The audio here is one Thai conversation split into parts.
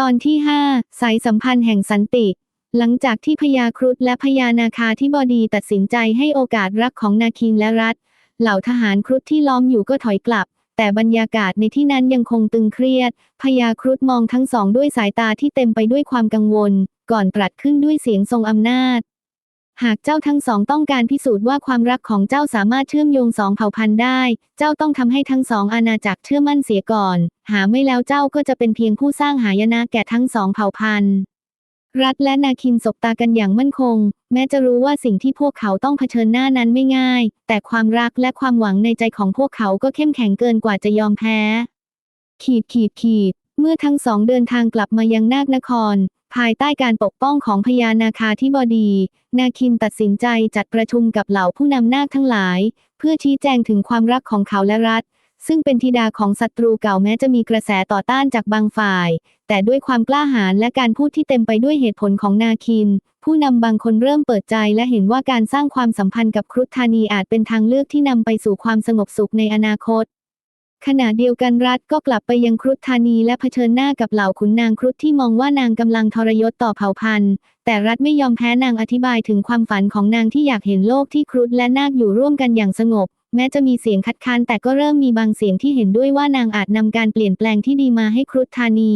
ตอนที่ 5 สายสัมพันธ์แห่งสันติ หลังจากที่พญาครุฑและพญานาคาธิบดีตัดสินใจให้โอกาสรักของนาคินและรัฐ เหล่าทหารครุฑที่ล้อมอยู่ก็ถอยกลับ แต่บรรยากาศในที่นั้นยังคงตึงเครียด พญาครุฑมองทั้งสองด้วยสายตาที่เต็มไปด้วยความกังวล ก่อนตรัสขึ้นด้วยเสียงทรงอำนาจ หากเจ้าทั้งสองต้องการพิสูจน์ว่าความรักของเจ้าสามารถเชื่อมโยงสองเผ่าพันธุ์ได้ เจ้าต้องทำให้ทั้งสองอาณาจักรเชื่อมั่นเสียก่อน หาไม่แล้วเจ้าก็จะเป็นเพียงผู้สร้างหายนะแก่ทั้งสองเผ่าพันธุ์ รัฐและนาคินสบตากันอย่างมั่นคง แม้จะรู้ว่าสิ่งที่พวกเขาต้องเผชิญหน้านั้นไม่ง่าย แต่ความรักและความหวังในใจของพวกเขาก็เข้มแข็งเกินกว่าจะยอมแพ้ ขีดขีดขีด เมื่อทั้งสองเดินทางกลับมายังนาคนคร ภายใต้การปกป้องของพญานาคาธิบดี นาคินตัดสินใจจัดประชุมกับเหล่าผู้นำนาคทั้งหลาย เพื่อชี้แจงถึงความรักของเขาและรัฐ ซึ่งเป็นธิดาของศัตรูเก่าแม้จะมีกระแสต่อต้านจากบางฝ่าย แต่ด้วยความกล้าหาญและการพูดที่เต็มไปด้วยเหตุผลของนาคิน ผู้นำบางคนเริ่มเปิดใจและเห็นว่าการสร้างความสัมพันธ์กับครุฑธานีอาจเป็นทางเลือกที่นำไปสู่ความสงบสุขในอนาคต ขณะเดียวกันรัฐก็กลับไปยังครุฑธานีและเผชิญหน้ากับเหล่าขุนนางครุฑที่มองว่านางกำลังทรยศต่อเผ่าพันธุ์ แต่รัฐไม่ยอมแพ้นางอธิบายถึงความฝันของนางที่อยากเห็นโลกที่ครุฑและนาคอยู่ร่วมกันอย่างสงบ แม้จะมีเสียงคัดค้านแต่ก็เริ่มมีบางเสียงที่เห็นด้วยว่านางอาจนำการเปลี่ยนแปลงที่ดีมาให้ครุฑธานี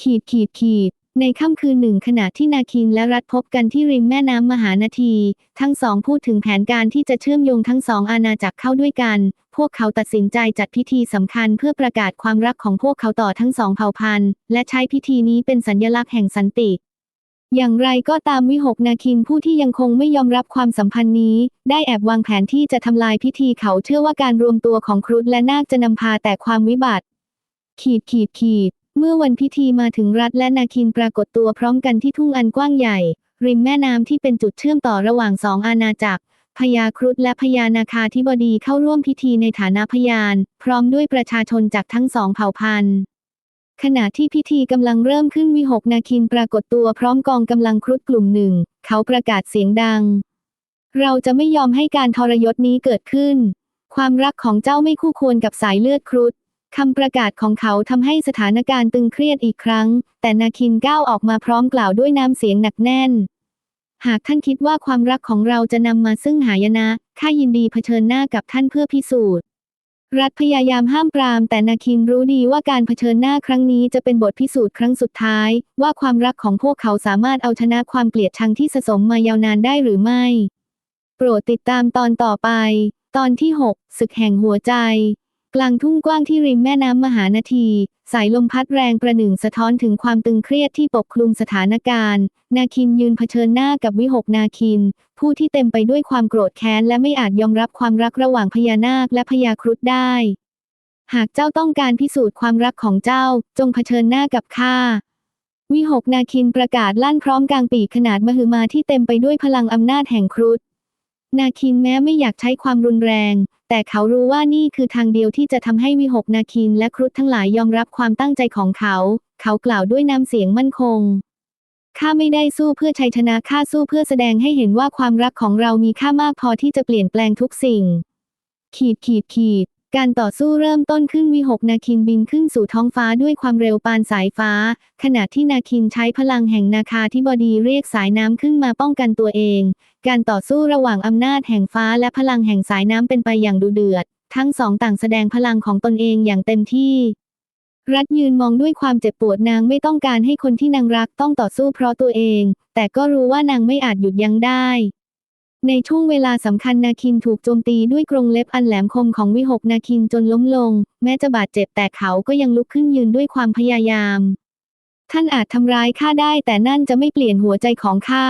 ขีดขีดขีด ในค่ำคืนหนึ่งขณะที่นาคินและรัฐพบกันที่ริมแม่น้ำมหานาที ทั้งสองพูดถึงแผนการที่จะเชื่อมโยงทั้งสองอาณาจักรเข้าด้วยกัน พวกเขาตัดสินใจจัดพิธีสำคัญเพื่อประกาศความรักของพวกเขาต่อทั้งสองเผ่าพันธุ์ และใช้พิธีนี้เป็นสัญลักษณ์แห่งสันติอย่างไรก็ตามวิหกนาคินผู้ที่ยังคงไม่ยอมรับความสัมพันธ์นี้ ได้แอบวางแผนที่จะทำลายพิธีเขาเชื่อว่าการรวมตัวของครุฑและนาคจะนำพาแต่ความวิบัติ ขีดขีดขีด เมื่อวันพิธีมาถึงรัฐและนาคินปรากฏตัวพร้อมกันที่ทุ่งอันกว้างใหญ่ ริมแม่น้ำที่เป็นจุดเชื่อมต่อระหว่างสองอาณาจักรพญาครุฑและพญานาคาธิบดีเข้าร่วมพิธีในฐานะพยาน พร้อมด้วยประชาชนจากทั้งสองเผ่าพันธุ์ ขณะที่พิธีกำลังเริ่มขึ้นวิหกนาคินปรากฏตัวพร้อมกองกำลังครุฑกลุ่มหนึ่ง เขาประกาศเสียงดัง เราจะไม่ยอมให้การทรยศนี้เกิดขึ้น ความรักของเจ้าไม่คู่ควรกับสายเลือดครุฑ คำประกาศของเขาทำให้สถานการณ์ตึงเครียดอีกครั้ง แต่นาคินก้าวออกมาพร้อมกล่าวด้วยน้ำเสียงหนักแน่น หากท่านคิดว่าความรักของเราจะนำมาซึ่งหายนะข้ายินดีเผชิญหน้ากับท่านเพื่อพิสูจน์ รัฐพยายามห้ามปราม แต่นาคินรู้ดีว่าการเผชิญหน้าครั้งนี้จะเป็นบทพิสูจน์ครั้งสุดท้าย ว่าความรักของพวกเขาสามารถเอาชนะความเกลียดชังที่สะสมมายาวนานได้หรือไม่ โปรดติดตามตอนต่อไป ตอนที่ 6 ศึกแห่งหัวใจ กลางทุ่งกว้างที่ริมแม่น้ำมหานาที สายลมพัดแรงประหนึ่งสะท้อนถึงความตึงเครียดที่ปกคลุมสถานการณ์ นาคินยืนเผชิญหน้ากับวิหกนาคิน ผู้ที่เต็มไปด้วยความโกรธแค้นและไม่อาจยอมรับความรักระหว่างพญานาคและพญาครุฑได้ หากเจ้าต้องการพิสูจน์ความรักของเจ้า จงเผชิญหน้ากับข้าวิหกนาคินประกาศลั่นพร้อมกลางปีกขนาดมหึมาที่เต็มไปด้วยพลังอำนาจแห่งครุฑนาคินแม้ไม่อยากใช้ความรุนแรง แต่เขารู้ว่านี่คือทางเดียวที่จะทำให้วิหกนาคินและครุฑทั้งหลายยอมรับความตั้งใจของเขา เขากล่าวด้วยน้ำเสียงมั่นคง ข้าไม่ได้สู้เพื่อชัยชนะข้าสู้เพื่อแสดงให้เห็นว่าความรักของเรามีค่ามากพอที่จะเปลี่ยนแปลงทุกสิ่ง ขีดขีดขีด การต่อสู้เริ่มต้นขึ้นวิหกนาคินบินขึ้นสู่ท้องฟ้าด้วยความเร็วปานสายฟ้า ขณะที่นาคินใช้พลังแห่งนาคาธิบดีเรียกสายน้ำขึ้นมาป้องกันตัวเอง การต่อสู้ระหว่างอำนาจแห่งฟ้าและพลังแห่งสายน้ำเป็นไปอย่างดุเดือด ทั้งสองต่างแสดงพลังของตนเองอย่างเต็มที่ รัฐยืนมองด้วยความเจ็บปวดนางไม่ต้องการให้คนที่นางรักต้องต่อสู้เพราะตัวเอง แต่ก็รู้ว่านางไม่อาจหยุดยั้งได้ ในช่วงเวลาสำคัญนาคินถูกโจมตีด้วยกรงเล็บอันแหลมคมของวิหกนาคินจนล้มลง แม้จะบาดเจ็บแต่เขาก็ยังลุกขึ้นยืนด้วยความพยายาม ท่านอาจทำร้ายข้าได้แต่นั่นจะไม่เปลี่ยนหัวใจของข้า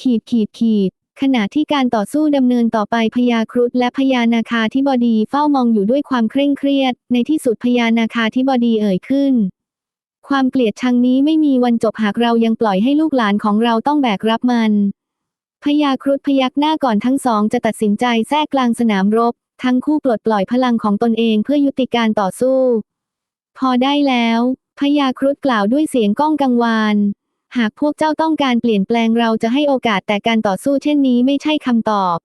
ขีดขีดขีด ขณะที่การต่อสู้ดำเนินต่อไปพญาครุฑและพญานาคาธิบดีเฝ้ามองอยู่ด้วยความเคร่งเครียด ในที่สุดพญานาคาธิบดีเอ่ยขึ้นความเกลียดชังนี้ไม่มีวันจบหากเรายังปล่อยให้ลูกหลานของเราต้องแบกรับมัน พญาครุฑพยักหน้าก่อนทั้งสองจะตัดสินใจแทรกกลางสนามรบ ทั้งคู่ปลดปล่อยพลังของตนเองเพื่อยุติการต่อสู้ พอได้แล้วพญาครุฑกล่าวด้วยเสียงก้องกังวานหากพวกเจ้าต้องการเปลี่ยนแปลงเราจะให้โอกาสแต่การต่อสู้เช่นนี้ไม่ใช่คำตอบ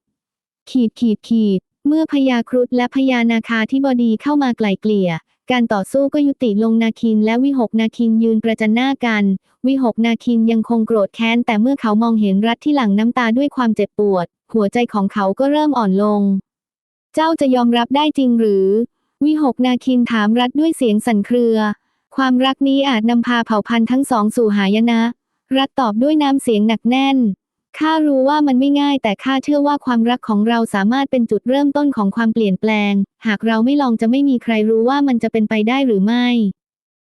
ขีดขีดขีด เมื่อพญาครุฑและพญานาคาธิบดีเข้ามาไกล่เกลี่ย การต่อสู้ก็ยุติลงนาคินและวิหกนาคินยืนประจันหน้ากัน วิหกนาคินยังคงโกรธแค้น แต่เมื่อเขามองเห็นรัฐที่หลั่งน้ำตาด้วยความเจ็บปวด หัวใจของเขาก็เริ่มอ่อนลง เจ้าจะยอมรับได้จริงหรือ วิหกนาคินถามรัฐด้วยเสียงสั่นเครือ ความรักนี้อาจนำพาเผ่าพันธุ์ทั้งสองสู่หายนะ รัฐตอบด้วยน้ำเสียงหนักแน่น ข้ารู้ว่ามันไม่ง่าย แต่ข้าเชื่อว่าความรักของเราสามารถเป็นจุดเริ่มต้นของความเปลี่ยนแปลง หากเราไม่ลองจะไม่มีใครรู้ว่ามันจะเป็นไปได้หรือไม่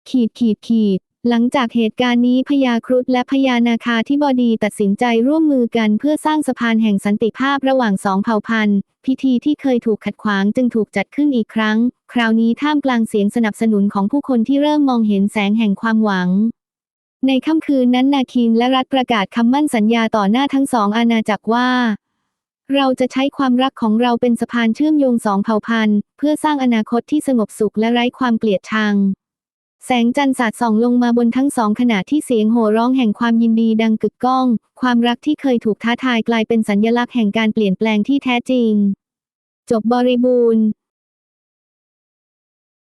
ขีดขีดขีด หลังจากเหตุการณ์นี้พญาครุฑและพญานาคาธิบดีตัดสินใจร่วมมือกันเพื่อสร้างสะพานแห่งสันติภาพระหว่างสองเผ่าพันธุ์ พิธีที่เคยถูกขัดขวางจึงถูกจัดขึ้นอีกครั้ง คราวนี้ท่ามกลางเสียงสนับสนุนของผู้คนที่เริ่มมองเห็นแสงแห่งความหวัง ในค่ำคืนนั้นนาคินและรัฐประกาศคำมั่นสัญญาต่อหน้าทั้งสองอาณาจักรว่า เราจะใช้ความรักของเราเป็นสะพานเชื่อมโยงสองเผ่าพันธุ์ เพื่อสร้างอนาคตที่สงบสุขและไร้ความเกลียดชัง แสงจันทร์สาดส่องลงมาบนทั้งสองขณะที่เสียงโห่ร้องแห่งความยินดีดังกึกก้อง ความรักที่เคยถูกท้าทายกลายเป็นสัญญลักษณ์แห่งการเปลี่ยนแปลงที่แท้จริง จบบริบูรณ์